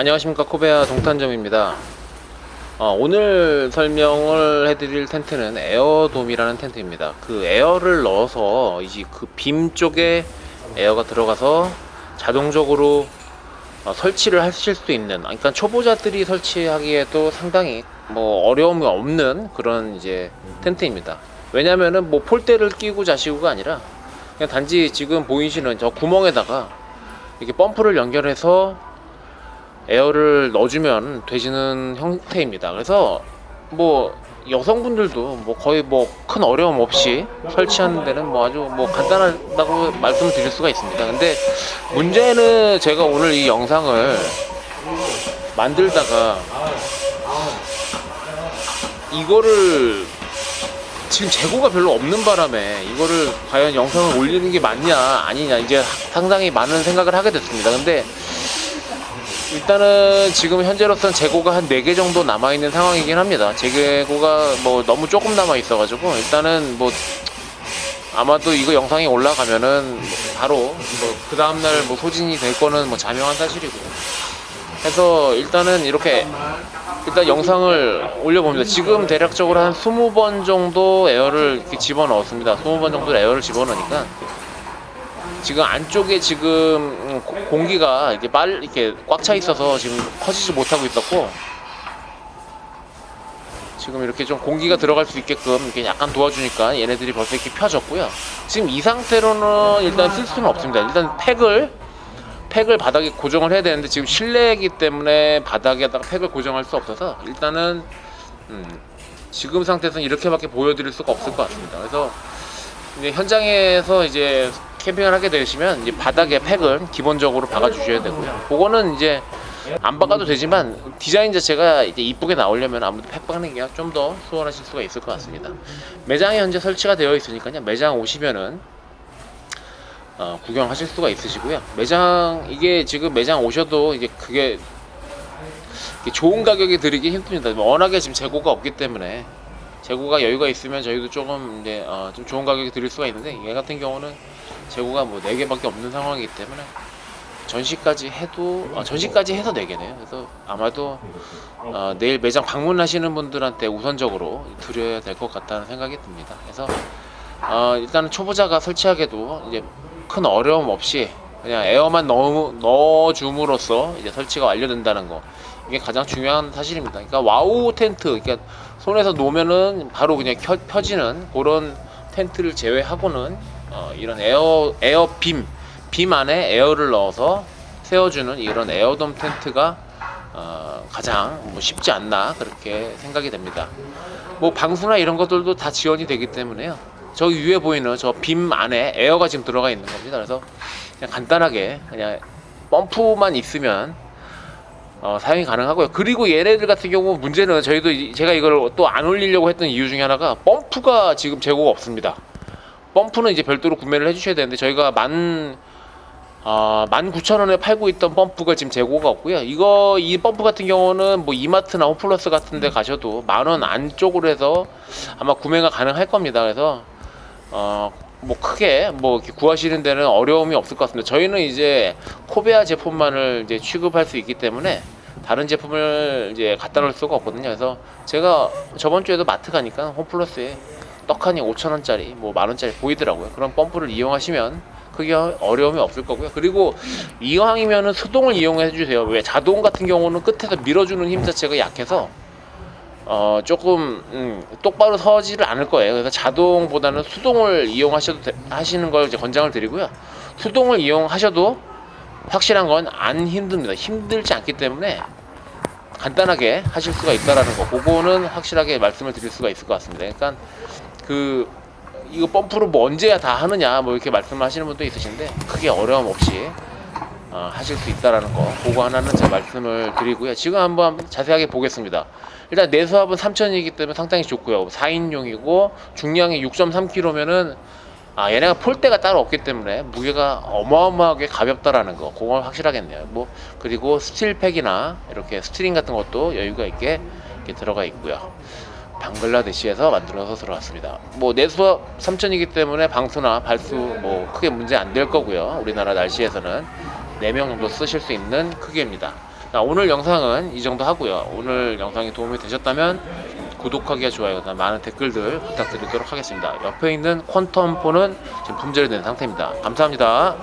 안녕하십니까 코베아 동탄점입니다. 어, 오늘 설명을 해드릴 텐트는 에어돔이라는 텐트입니다. 그 에어를 넣어서 이제 그 빔 쪽에 에어가 들어가서 자동적으로 어, 설치를 하실 수 있는, 아, 그러니까 초보자들이 설치하기에도 상당히 뭐 어려움이 없는 그런 이제 텐트입니다. 왜냐면은 뭐 폴대를 끼고 자시고가 아니라 그냥 단지 지금 보이시는 저 구멍에다가 이렇게 펌프를 연결해서 에어를 넣어주면 되시는 형태입니다. 그래서 뭐 여성분들도 뭐 거의 뭐 큰 어려움 없이 설치하는 데는 뭐 아주 뭐 간단하다고 말씀을 드릴 수가 있습니다. 근데 문제는 제가 오늘 이 영상을 만들다가 이거를 지금 재고가 별로 없는 바람에 이거를 과연 영상을 올리는 게 맞냐 아니냐 이제 상당히 많은 생각을 하게 됐습니다. 근데 일단은 지금 현재로서는 재고가 한 4개 정도 남아있는 상황이긴 합니다. 재고가 뭐 너무 조금 남아있어가지고 일단은 뭐 아마도 이거 영상이 올라가면은 바로 뭐 그 다음날 뭐 소진이 될 거는 뭐 자명한 사실이고 해서 일단은 이렇게 일단 영상을 올려봅니다. 지금 대략적으로 한 20번 정도 에어를 집어넣었습니다. 20번 정도 에어를 집어넣으니까 지금 안쪽에 지금 음, 고- 공기가 이렇게 빨 이렇게 꽉 차 있어서 지금 퍼지지 못하고 있었고 지금 이렇게 좀 공기가 들어갈 수 있게끔 이렇게 약간 도와주니까 얘네들이 벌써 이렇게 펴졌고요. 지금 이 상태로는 일단 쓸 수는 없습니다. 일단 팩을 팩을 바닥에 고정을 해야 되는데 지금 실내이기 때문에 바닥에다가 팩을 고정할 수 없어서 일단은 음, 지금 상태에서는 이렇게밖에 보여드릴 수가 없을 것 같습니다. 그래서 이제 현장에서 이제 캠핑을 하게 되시면 이제 바닥에 팩을 기본적으로 박아 주셔야 되고요. 그거는 이제 안 박아도 되지만 디자인 자체가 이제 이쁘게 나오려면 아무래도 팩 박는 게 좀 더 수월하실 수가 있을 것 같습니다. 매장에 현재 설치가 되어 있으니까요. 매장 오시면은 어, 구경하실 수가 있으시고요. 매장 이게 지금 매장 오셔도 이게 그게 좋은 가격에 드리기 힘듭니다. 워낙에 지금 재고가 없기 때문에 재고가 여유가 있으면 저희도 조금 이제 어, 좀 좋은 가격에 드릴 수가 있는데 얘 같은 경우는 재고가 뭐 4개밖에 없는 상황이기 때문에 전시까지 해도 어, 전시까지 해서 4개네요. 그래서 아마도 어, 내일 매장 방문하시는 분들한테 우선적으로 드려야 될 것 같다는 생각이 듭니다. 그래서 어, 일단은 초보자가 설치하기도 이제 큰 어려움 없이 그냥 에어만 넣어, 넣어줌으로써 이제 설치가 완료된다는 거 이게 가장 중요한 사실입니다. 그러니까 와우 텐트, 그러니까 손에서 놓으면은 바로 그냥 켜, 펴지는 그런 텐트를 제외하고는 어, 이런 에어 에어 빔, 빔 안에 에어를 넣어서 세워주는 이런 에어돔 텐트가 어, 가장 뭐 쉽지 않나 그렇게 생각이 됩니다. 뭐 방수나 이런 것들도 다 지원이 되기 때문에요. 저 위에 보이는 저 빔 안에 에어가 지금 들어가 있는 겁니다. 그래서 그냥 간단하게 그냥 펌프만 있으면 어, 사용이 가능하고요. 그리고 얘네들 같은 경우 문제는 저희도 이- 제가 이걸 또 안 올리려고 했던 이유 중에 하나가 펌프가 지금 재고가 없습니다. 펌프는 이제 별도로 구매를 해주셔야 되는데 저희가 만 아, 19,000원에 팔고 있던 펌프가 지금 재고가 없고요. 이거 이 펌프 같은 경우는 뭐 이마트나 홈플러스 같은 데 가셔도 만 원 안쪽으로 해서 아마 구매가 가능할 겁니다. 그래서 어, 뭐 크게 뭐 구하시는 데는 어려움이 없을 것 같습니다. 저희는 이제 코베아 제품만을 이제 취급할 수 있기 때문에 다른 제품을 이제 갖다 놓을 수가 없거든요. 그래서 제가 저번 주에도 마트 가니까 홈플러스에 떡하니 5천 원짜리, 뭐 만 원짜리 보이더라고요. 그런 펌프를 이용하시면 크게 어려움이 없을 거고요. 그리고 이왕이면은 수동을 이용해 주세요. 왜 자동 같은 경우는 끝에서 밀어주는 힘 자체가 약해서 어 조금 음, 똑바로 서지를 않을 거예요. 그래서 자동보다는 수동을 이용하셔도 되- 하시는 걸 이제 권장을 드리고요. 수동을 이용하셔도 확실한 건 안 힘듭니다. 힘들지 않기 때문에 간단하게 하실 수가 있다라는 거. 그거는 확실하게 말씀을 드릴 수가 있을 것 같습니다. 그러니까 그 이거 펌프로 뭐 언제야 다 하느냐 뭐 이렇게 말씀하시는 분도 있으신데 크게 어려움 없이 어, 하실 수 있다라는 거 그거 하나는 제가 말씀을 드리고요. 지금 한번 자세하게 보겠습니다. 일단 내수압은 3000이기 때문에 상당히 좋고요. 4인용이고 중량이 6.3kg면은 아 얘네가 폴대가 따로 없기 때문에 무게가 어마어마하게 가볍다라는 거 그건 확실하겠네요. 뭐 그리고 스틸팩이나 이렇게 스트링 같은 것도 여유가 있게 들어가 있고요 방글라데시에서 만들어서 들어왔습니다. 뭐 내수압 3000이기 때문에 방수나 발수 뭐 크게 문제 안 될 거고요. 우리나라 날씨에서는 4명 정도 쓰실 수 있는 크기입니다. 자, 오늘 영상은 이 정도 하고요. 오늘 영상이 도움이 되셨다면 구독하기와 좋아요, 많은 댓글들 부탁드리도록 하겠습니다. 옆에 있는 퀀텀 폰은 지금 품절이 된 상태입니다. 감사합니다.